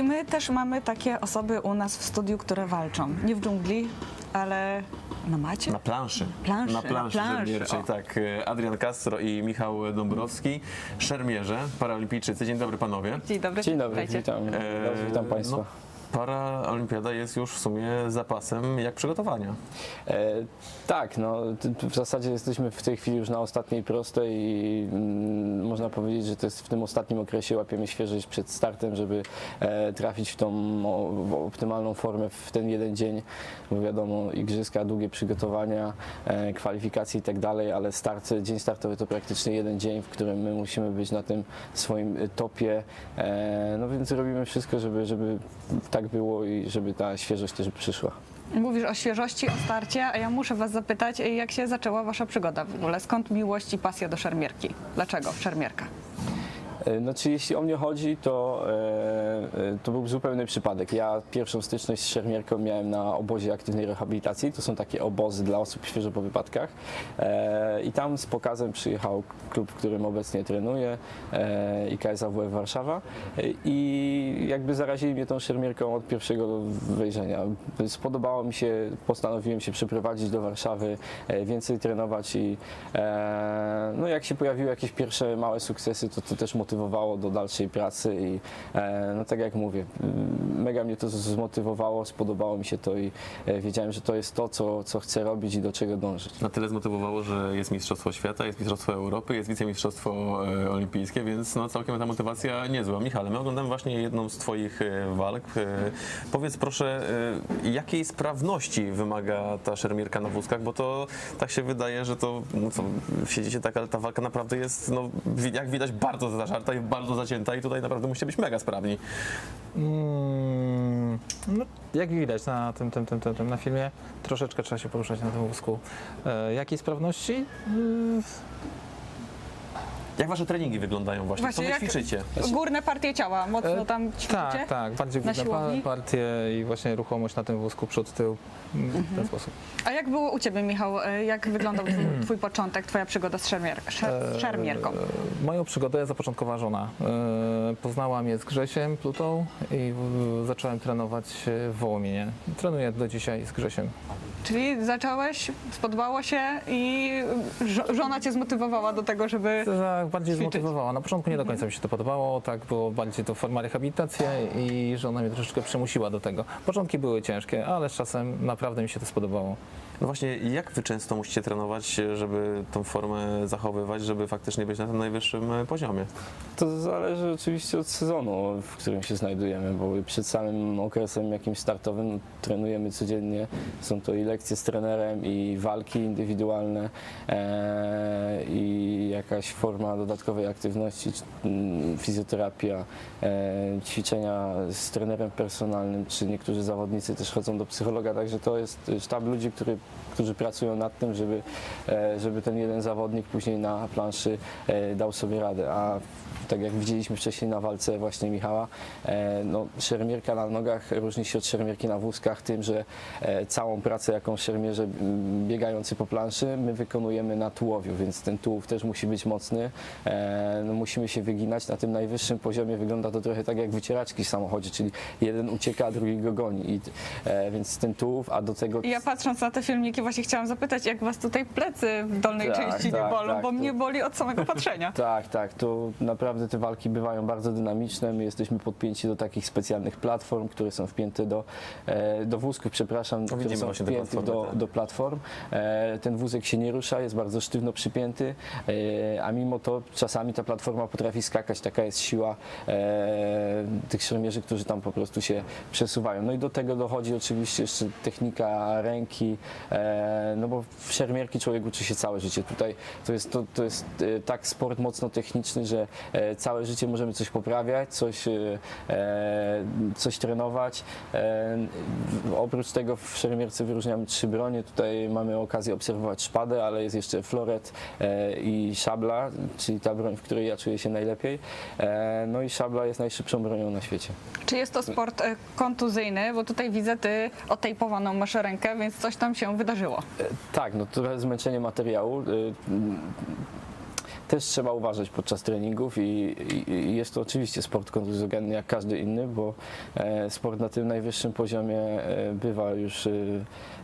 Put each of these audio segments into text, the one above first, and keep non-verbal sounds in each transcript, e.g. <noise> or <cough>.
I my też mamy takie osoby u nas w studiu, które walczą. Nie w dżungli, ale na macie? Na planszy. Planszy, Na planszy, na planszy, szermierczej, o. tak. e, Adrian Castro i Michał Dąbrowski, szermierze, paraolimpijczycy. Dzień dobry panowie. Dzień dobry. Dzień dobry, Witajcie. witam, E, witam Państwa. no, Paraolimpiada jest już w sumie zapasem jak przygotowania. E, tak, no w zasadzie jesteśmy w tej chwili już na ostatniej prostej i mm, można powiedzieć, że to jest w tym ostatnim okresie łapiemy świeżość przed startem, żeby e, trafić w tą o, w optymalną formę w ten jeden dzień, bo wiadomo, igrzyska, długie przygotowania, e, kwalifikacje i tak dalej, ale start, dzień startowy to praktycznie jeden dzień, w którym my musimy być na tym swoim topie, e, no więc robimy wszystko, żeby, żeby tak było i żeby ta świeżość też przyszła. Mówisz o świeżości, o starcie, a ja muszę was zapytać, jak się zaczęła wasza przygoda w ogóle? Skąd miłość i pasja do szermierki? Dlaczego szermierka? E, Znaczy, jeśli o mnie chodzi, to, e, to był zupełny przypadek. Ja pierwszą styczność z szermierką miałem na obozie aktywnej rehabilitacji. To są takie obozy dla osób świeżo po wypadkach. E, I tam z pokazem przyjechał klub, w którym obecnie trenuję, e, IKS AWF Warszawa. E, I jakby zarazili mnie tą szermierką od pierwszego wejrzenia. Spodobało mi się, postanowiłem się przeprowadzić do Warszawy, więcej trenować i no jak się pojawiły jakieś pierwsze małe sukcesy, to to też motywowało do dalszej pracy i no tak jak mówię, m, mega mnie to zmotywowało, spodobało mi się to i e, wiedziałem, że to jest to, co, co chcę robić i do czego dążyć. Na tyle zmotywowało, że jest Mistrzostwo Świata, jest Mistrzostwo Europy, jest Wicemistrzostwo e, Olimpijskie, więc no, całkiem ta motywacja niezła. Michale, my oglądamy właśnie jedną z Twoich e, walk. Powiedz proszę, jakiej sprawności wymaga ta szermierka na wózkach, bo to tak się wydaje, że to no co, siedzicie tak, ale ta walka naprawdę jest, no, jak widać, bardzo zażarta i bardzo zacięta i tutaj naprawdę musicie być mega sprawni. Mm, no, jak widać na tym, tym, tym, tym, tym na filmie, troszeczkę trzeba się poruszać na tym wózku. E, jakiej sprawności? Mm, Jak Wasze treningi wyglądają właśnie? Właśnie, Co wy jak- ćwiczycie? Górne partie ciała, mocno E, tam ćwiczycie? tak, tak, bardziej Na górne siłowni? pa- partie i właśnie ruchomość na tym wózku, przód, tył, mm, w ten sposób. A jak było u ciebie, Michał? E, Jak wyglądał twój, <clears throat> twój początek, twoja przygoda z, szermier szer z szermierką? E, Moją przygodę zapoczątkowała żona. E, Poznała mnie z Grzesiem Plutą i w- zacząłem trenować w Wołominie. Trenuję do dzisiaj z Grzesiem. Czyli zacząłeś, spodobało się i żo- żona cię zmotywowała do tego, żeby... Tak, bardziej Ćwiczyć. zmotywowała. Na początku nie do końca mi się to podobało, tak było bardziej to forma rehabilitacji i żona mnie troszeczkę przymusiła do tego. Początki były ciężkie, ale z czasem naprawdę mi się to spodobało. No właśnie, jak wy często musicie trenować, żeby tą formę zachowywać, żeby faktycznie być na tym najwyższym e, poziomie? To zależy oczywiście od sezonu, w którym się znajdujemy, bo przed samym okresem jakimś startowym trenujemy codziennie. Są to i lekcje z trenerem, i walki indywidualne, e, i jakaś forma dodatkowej aktywności, mm, fizjoterapia, e, ćwiczenia z trenerem personalnym, czy niektórzy zawodnicy też chodzą do psychologa, także to jest sztab ludzi, który, którzy pracują nad tym, żeby, e, żeby ten jeden zawodnik później na planszy dał sobie radę. A tak jak widzieliśmy wcześniej na walce właśnie Michała, e, no, szermierka na nogach różni się od szermierki na wózkach tym, że e, całą pracę, jaką szermierze biegający po planszy, my wykonujemy na tułowiu, więc ten tułów też musi być mocny. E, no, musimy się wyginać na tym najwyższym poziomie. Wygląda to trochę tak jak wycieraczki w samochodzie, czyli jeden ucieka, a drugi go goni. I, więc ten tułów, a do tego Ja patrząc na te filmiki właśnie chciałam zapytać, jak was tutaj plecy w dolnej Tak, części nie tak, bolą, tak, bo to- mnie boli od samego patrzenia. <laughs> Tak, tak. To naprawdę te walki bywają bardzo dynamiczne. My jesteśmy podpięci do takich specjalnych platform, które są wpięte do, e, do wózków, przepraszam, które widzimy są właśnie te wpięte do, tak. do platform. E, ten wózek się nie rusza, jest bardzo sztywno przypięty, e, a mimo to czasami ta platforma potrafi skakać. Taka jest siła tych szermierzy, którzy tam po prostu się przesuwają. No i do tego dochodzi oczywiście jeszcze technika ręki, no bo w szermierki człowiek uczy się całe życie. Tutaj to jest, to, to jest tak sport mocno techniczny, że całe życie możemy coś poprawiać, coś, e, e, coś trenować. E, oprócz tego w szermierce wyróżniamy trzy bronie. Tutaj mamy okazję obserwować szpadę, ale jest jeszcze floret i szabla, czyli ta broń, w której ja czuję się najlepiej. No i szabla jest najszybszą bronią na świecie. Czy jest to sport kontuzyjny? Bo tutaj widzę ty otejpowaną masz rękę, więc coś tam się wydarzyło. Tak, no trochę zmęczenie materiału. E, też trzeba uważać podczas treningów i, i, i jest to oczywiście sport kontuzjogenny jak każdy inny, bo e, sport na tym najwyższym poziomie e, bywa już, e,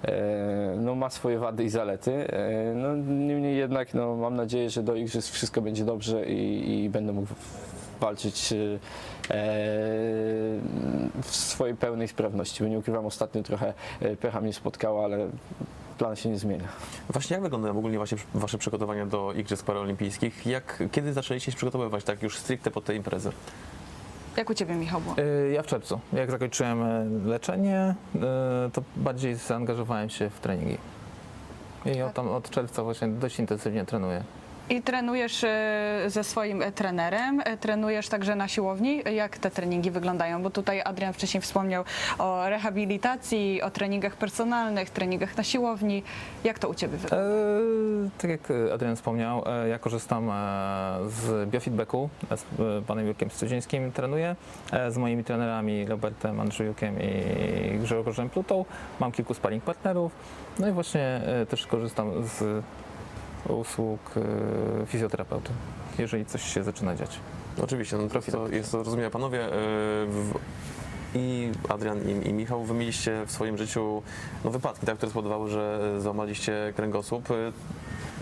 e, no ma swoje wady i zalety. E, no, niemniej jednak no, mam nadzieję, że do igrzysk wszystko będzie dobrze i, i będę mógł walczyć e, w swojej pełnej sprawności. Bo nie ukrywam, ostatnio trochę e, pecha mnie spotkała, ale plan się nie zmienia. Właśnie jak wyglądają ogólnie właśnie wasze przygotowania do Igrzysk Paraolimpijskich? Jak, kiedy zaczęliście się przygotowywać tak już stricte pod te imprezy? Jak u ciebie, Michał, było? Y, Ja w czerwcu, jak zakończyłem e, leczenie, y, to bardziej zaangażowałem się w treningi. I od, tam, od czerwca właśnie dość intensywnie trenuję. I trenujesz e, ze swoim e, trenerem, e, trenujesz także na siłowni. Jak te treningi wyglądają? Bo tutaj Adrian wcześniej wspomniał o rehabilitacji, o treningach personalnych, treningach na siłowni. Jak to u ciebie wygląda? E, tak jak Adrian wspomniał, ja korzystam z biofeedbacku, z panem Jurkiem Studzińskim trenuję, z moimi trenerami Robertem Andrzejukiem i Grzegorzem Plutą. Mam kilku sparring partnerów, no i właśnie też korzystam z usług e, fizjoterapeuty, jeżeli coś się zaczyna dziać. Oczywiście, no to, to jest to zrozumiałe. Panowie, e, w, i Adrian, i, i Michał, wy mieliście w swoim życiu no, wypadki, tak, które spowodowały, że złamaliście kręgosłup. E,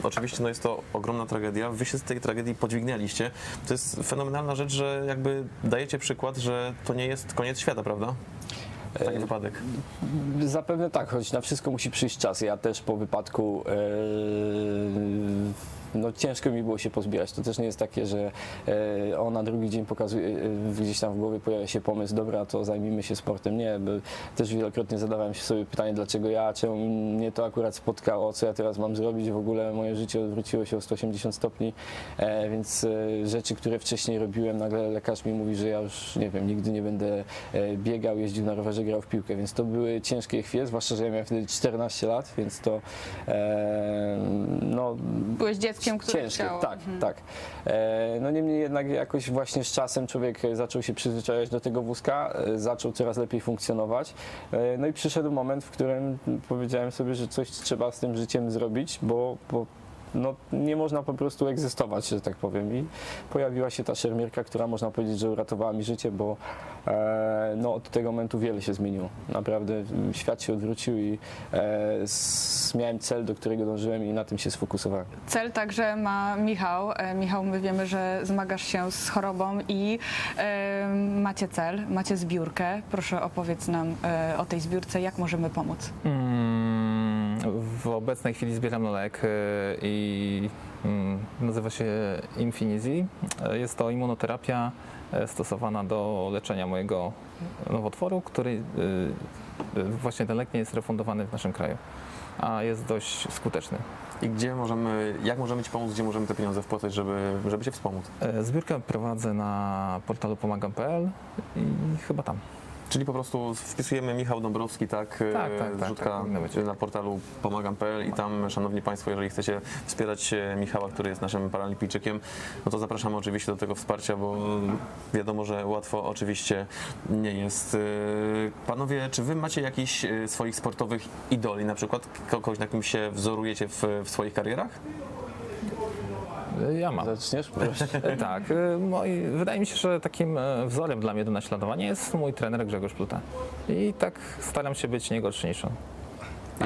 Oczywiście no jest to ogromna tragedia. Wy się z tej tragedii podźwignęliście. To jest fenomenalna rzecz, że jakby dajecie przykład, że to nie jest koniec świata, prawda? Taki wypadek. Zapewne tak, choć na wszystko musi przyjść czas. Ja też po wypadku e, no, ciężko mi było się pozbierać. To też nie jest takie, że e, o na drugi dzień pokazuje, e, gdzieś tam w głowie pojawia się pomysł, dobra, to zajmijmy się sportem. Nie, bo też wielokrotnie zadawałem się sobie pytanie, dlaczego ja, czemu mnie to akurat spotkało, co ja teraz mam zrobić. W ogóle moje życie odwróciło się o 180 stopni, e, więc rzeczy, które wcześniej robiłem, nagle lekarz mi mówi, że ja już, nie wiem, nigdy nie będę biegał, jeździł na rowerze, grał w piłkę, więc to były ciężkie chwile, zwłaszcza, że ja miałem wtedy 14 lat, więc to no, Byłeś dzieckiem, które ciężkie, chciało. tak, tak. E, no niemniej jednak jakoś właśnie z czasem człowiek zaczął się przyzwyczajać do tego wózka, e, zaczął coraz lepiej funkcjonować. E, no i przyszedł moment, w którym powiedziałem sobie, że coś trzeba z tym życiem zrobić, bo, bo no, nie można po prostu egzystować, że tak powiem. I pojawiła się ta szermierka, która można powiedzieć, że uratowała mi życie, bo e, no, od tego momentu wiele się zmieniło. Naprawdę m, świat się odwrócił i e, s, miałem cel, do którego dążyłem i na tym się sfokusowałem. Cel także ma Michał. E, Michał, my wiemy, że zmagasz się z chorobą i e, macie cel, macie zbiórkę. Proszę opowiedz nam e, o tej zbiórce, jak możemy pomóc. Mm, W obecnej chwili zbieram lek y, i mm, nazywa się Infinizi. Y, Jest to immunoterapia y, stosowana do leczenia mojego nowotworu, który y, y, właśnie ten lek nie jest refundowany w naszym kraju, a jest dość skuteczny. I gdzie możemy, jak możemy Ci pomóc, gdzie możemy te pieniądze wpłacać, żeby, żeby Cię wspomóc? Y, Zbiórkę prowadzę na portalu pomagam.pl i chyba tam. Czyli po prostu wpisujemy Michał Dąbrowski, tak? Tak, tak, tak, Wrzutka tak, powinno być. na portalu pomagam.pl i tam, szanowni Państwo, jeżeli chcecie wspierać e, Michała, który jest naszym paralimpijczykiem, no to zapraszamy oczywiście do tego wsparcia, bo wiadomo, że łatwo oczywiście nie jest. E, Panowie, czy Wy macie jakichś e, swoich sportowych idoli, na przykład kogoś, na kim się wzorujecie w, w swoich karierach? Y, Ja mam. Zaczniesz? <laughs> E, Tak, moi, wydaje mi się, że takim e, wzorem dla mnie do naśladowania jest mój trener Grzegorz Pluta. I tak staram się być nie gorszy niż on.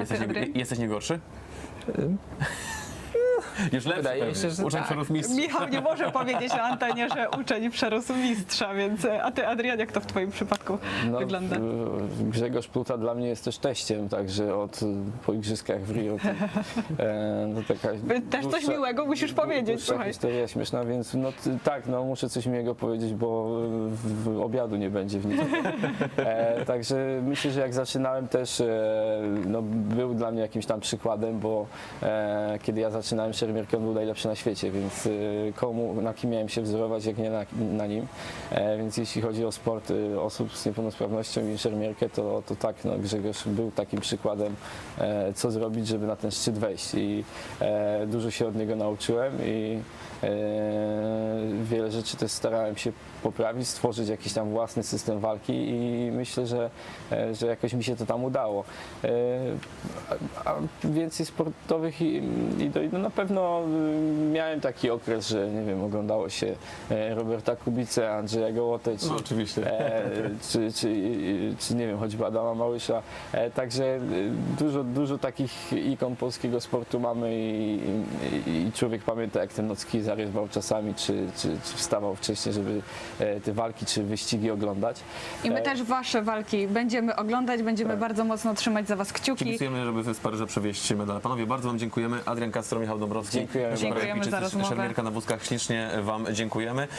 Jesteś, nie, jesteś nie gorszy? Już lepszy Wydaje mi się, że Uczeń tak. przerósł mistrz. Michał nie może powiedzieć na antenie, że uczeń przerósł mistrza, więc e, a ty Adrian, jak to w twoim przypadku No, wygląda? Grzegorz Pluta dla mnie jest też teściem, także od po igrzyskach w Rio. To, e, no taka Też coś dłuższa- miłego musisz powiedzieć, słuchaj. historia śmieszna, więc no tak, no muszę coś miłego powiedzieć, bo w, obiadu nie będzie w nim. E, także myślę, że jak zaczynałem też, e, no był dla mnie jakimś tam przykładem, bo e, kiedy ja zaczynałem szermierkę, on był najlepszy na świecie, więc e, komu, na kim miałem się wzorować, jak nie na, na nim. E, więc jeśli chodzi o sport e, osób z niepełnosprawnością i szermierkę, to, to tak, no, Grzegorz był takim przykładem, e, co zrobić, żeby na ten szczyt wejść i e, dużo się od niego nauczyłem i wiele rzeczy też starałem się poprawić, stworzyć jakiś tam własny system walki i myślę, że, e, że jakoś mi się to tam udało. E, A, więcej sportowych i, idoli, no na pewno y, miałem taki okres, że nie wiem, oglądało się e, Roberta Kubicę, Andrzeja Gołotę, czy, No oczywiście. e, czy, czy, czy nie wiem, choćby Adama Małysza. E, Także e, dużo, dużo takich ikon polskiego sportu mamy i, i, i człowiek pamięta, jak ten Nocki zarezwał czasami, czy, czy, czy wstawał wcześniej, żeby e, te walki czy wyścigi oglądać. I my E, też wasze walki będziemy oglądać, będziemy Tak. bardzo mocno trzymać za was kciuki. Kibicujemy, żeby z Paryża przewieźć medale. Panowie, bardzo Wam dziękujemy. Adrian Castro, Michał Dąbrowski, Dziękujemy. Dziękujemy za rozmowę. Szermierka na wózkach. Ślicznie Wam dziękujemy.